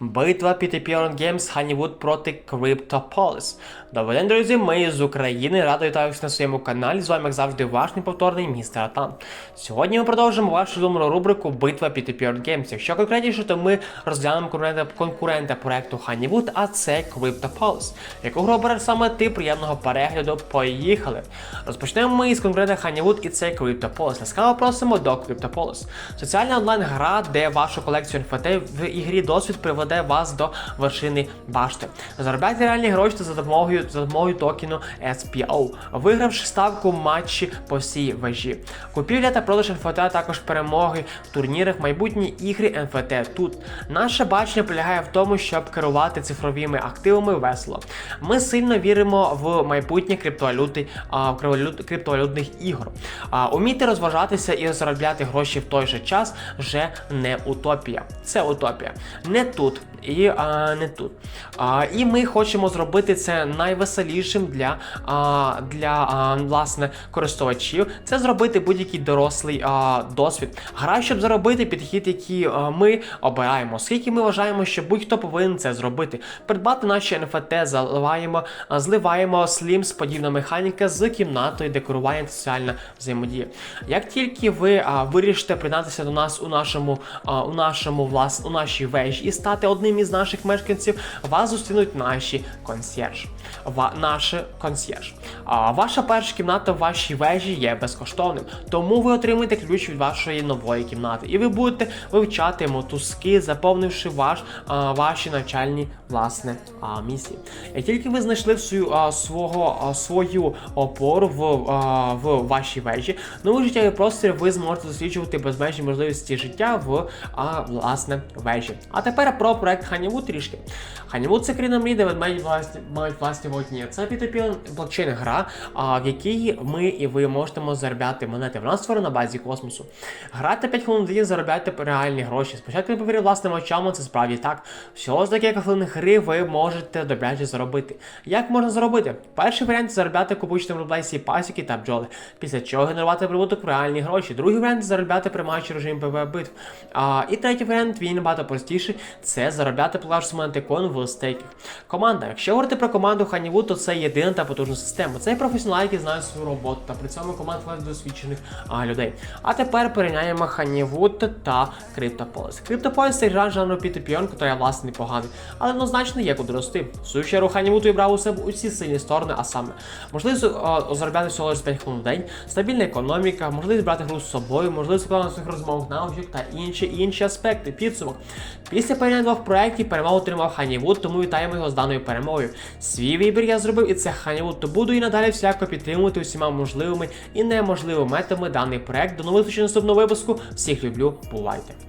Битва під Epion Games Honeywood проти Cryptopolis. Добрий день, друзі, ми з України. Радо вітаю всіх на своєму каналі. З вами, як завжди, ваш неповторний містер Атан. Сьогодні ми продовжимо вашу улюблену рубрику Битва під Epion Games. Якщо конкретніше, то ми розглянемо конкурента, конкурента проекту Honeywood, а це Cryptopolis. Яку гру обереш саме ти приємного перегляду? Поїхали! Розпочнемо ми із конкурента Honeywood і це Cryptopolis. Ласкаво просимо до Cryptopolis. Соціальна онлайн-гра, де вашу колекцію NFT в ігрі досвід приведе вас до вершини башти. Заробляйте реальні гроші за допомогою за допомогою токену SPO, вигравши ставку матчі по всій вежі. Купівля та продаж NFT, а також перемоги в турнірах майбутні ігри NFT тут. Наше бачення полягає в тому, щоб керувати цифровими активами весело. Ми сильно віримо в майбутнє криптовалюти, криптовалютних ігор. Уміти розважатися і заробляти гроші в той же час вже не утопія. Це утопія. Не тут і а, не тут. А, і ми хочемо зробити це найвеселішим для, а, для а, власне користувачів. Це зробити будь-який дорослий а, досвід. Гра, щоб заробити підхід, який а, ми обираємо. Оскільки ми вважаємо, що будь-хто повинен це зробити. Придбати наші NFT, заливаємо, а, зливаємо слім з подібна механіка з кімнатою, декорування та соціальна взаємодія. Як тільки ви а, вирішите приєднатися до нас у нашому, а, у нашому влас, у нашій вежі і стати одним із наших мешканців, вас зустрінуть наші консьєрж. Ва, наше консьєрж. А, ваша перша кімната в вашій вежі є безкоштовним, тому ви отримаєте ключ від вашої нової кімнати, і ви будете вивчати мотузки, заповнивши ваш, а, ваші навчальні власне а, місії. Як тільки ви знайшли свою, а, свого, а, свою опору в, а, в вашій вежі, новий життєвий простір ви зможете досліджувати безмежні можливості життя в а, власне вежі. А тепер про проект Honeywood трішки. Honeywood це країна мрій, де ведмеді мають власні володіння. Це P2P блокчейн гра, в якій ми і ви можете заробляти монети. Вона створена на базі космосу. Грати 5 хвилин день, заробляти реальні гроші. Спочатку не повірив власними очами, це справді так. Всього за декілька хвилин гри ви можете добряче заробити. Як можна заробити? Перший варіант заробляти на рублесі пасіки та бджоли, після чого генерувати прибуток в реальні гроші. Другий варіант заробляти приймаючи режим ПВ битв. І третій варіант він набагато простіший це заробляти плаш монетикон в стейках. Команда. Якщо говорити про команду Honeywood, то це єдина та потужна система. Це професіонали, які знають свою роботу, та при цьому складається з досвідчених а, людей. А тепер порівняємо Honeywood та Cryptopolis. Cryptopolis це гра жанру P2P, власне непоганий, але однозначно є куди рости. В свою чергу Honeywood вибрав у себе усі сильні сторони, а саме можливість а, заробляти всього лише 5 хвилин в день, стабільна економіка, можливість брати гру з собою, можливість складання своїх розмовних навичок та інші інші аспекти. Підсумок. Після порівняння двох проєкті перемогу отримав Ханівуд, тому вітаємо його з даною перемогою. Свій вибір я зробив і це Ханівуд, то буду і надалі всяко підтримувати усіма можливими і неможливими методами даний проект. До нових зустрічей наступного випуску. Всіх люблю, бувайте!